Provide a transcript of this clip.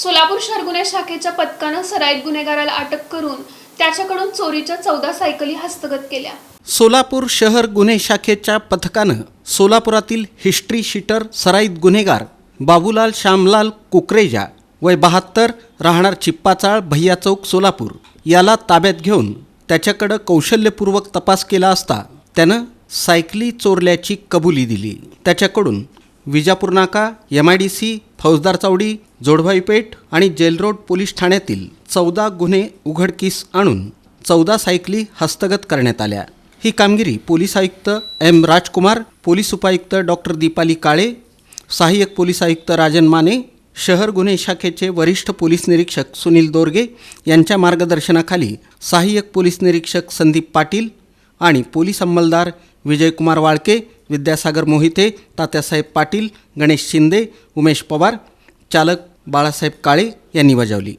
सोलापूर शहर गुन्हे शाखेच्या पथकानं सराईत गुन्हेगाराला अटक करून त्याच्याकडून चोरीच्या चौदा सायकली हस्तगत केल्या. सोलापूर शहर गुन्हे शाखेच्या पथकानं सोलापुरातील हिस्ट्री शीटर सराईत गुन्हेगार बाबूलाल श्यामलाल कुकरेजा वय बहात्तर राहणार चिप्पाचाळ भैया चौक सोलापूर याला ताब्यात घेऊन त्याच्याकडं कौशल्यपूर्वक तपास केला असता त्यानं सायकली चोरल्याची कबुली दिली. त्याच्याकडून विजापूर नाका एम आय डी सी फौजदार चौडी जोडभाईपेठ आणि जेलरोड पोलीस ठाण्यातील चौदा गुन्हे उघडकीस आणून चौदा सायकली हस्तगत करण्यात आल्या. ही कामगिरी पोलीस आयुक्त एम राजकुमार पोलीस उपायुक्त डॉक्टर दीपाली काळे सहाय्यक पोलीस आयुक्त राजन माने शहर गुन्हे शाखेचे वरिष्ठ पोलीस निरीक्षक सुनील दोरगे यांच्या मार्गदर्शनाखाली सहाय्यक पोलीस निरीक्षक संदीप पाटील आणि पोलीस अंमलदार विजयकुमार वाळके विद्यासागर मोहिते तात्यासाहेब पाटील गणेश शिंदे उमेश पवार चालक बाळासाहेब काळे यांनी बजावली.